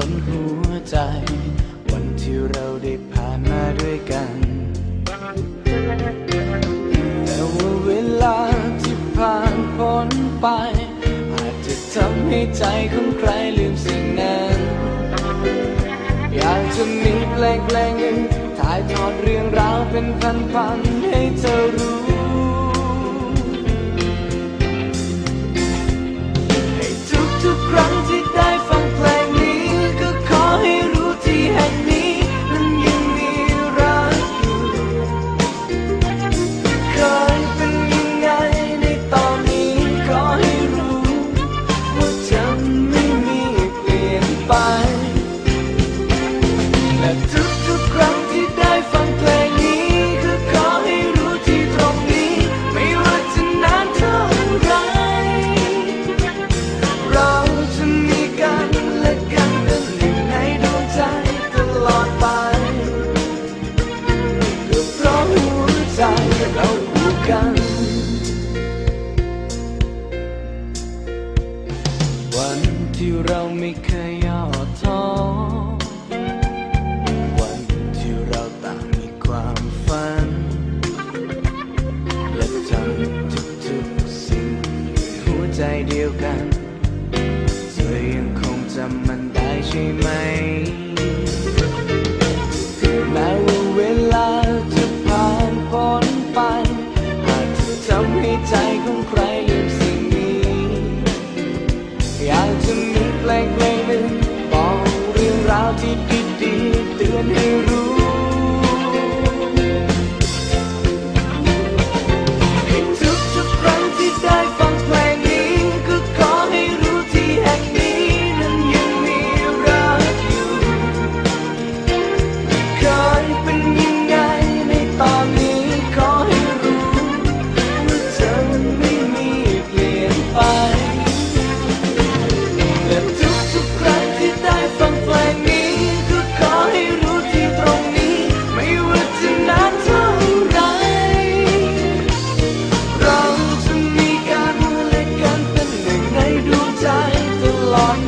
ล้นหัวใจ วันที่เราได้ผ่านมาด้วยกัน แต่ว่าเวลาที่ผ่านพ้นไป อาจจะทำให้ใจของใครลืมสิ่งนั้น อยากจะมีเพลงเพลงหนึ่งถ่ายทอดเรื่องราวเป็นพันๆให้เธอรู้ เราผูกกัน วันที่เราไม่เคยย่อท้อวันที่เราต่างมีความฝัน และทำทุกๆสิ่งด้วยหัวใจเดียวกัน เธอยังคงจำมันได้ใช่ไหม ของใคร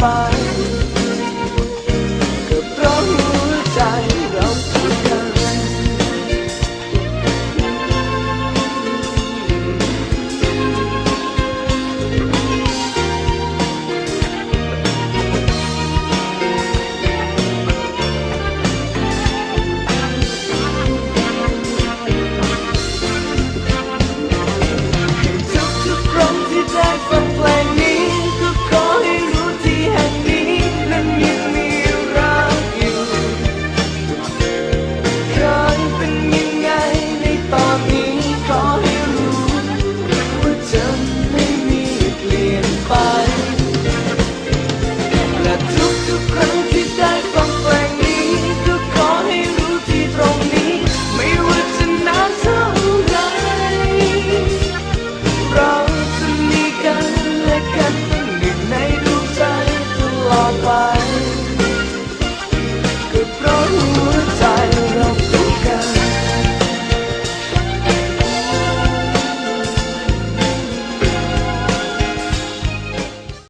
Bye.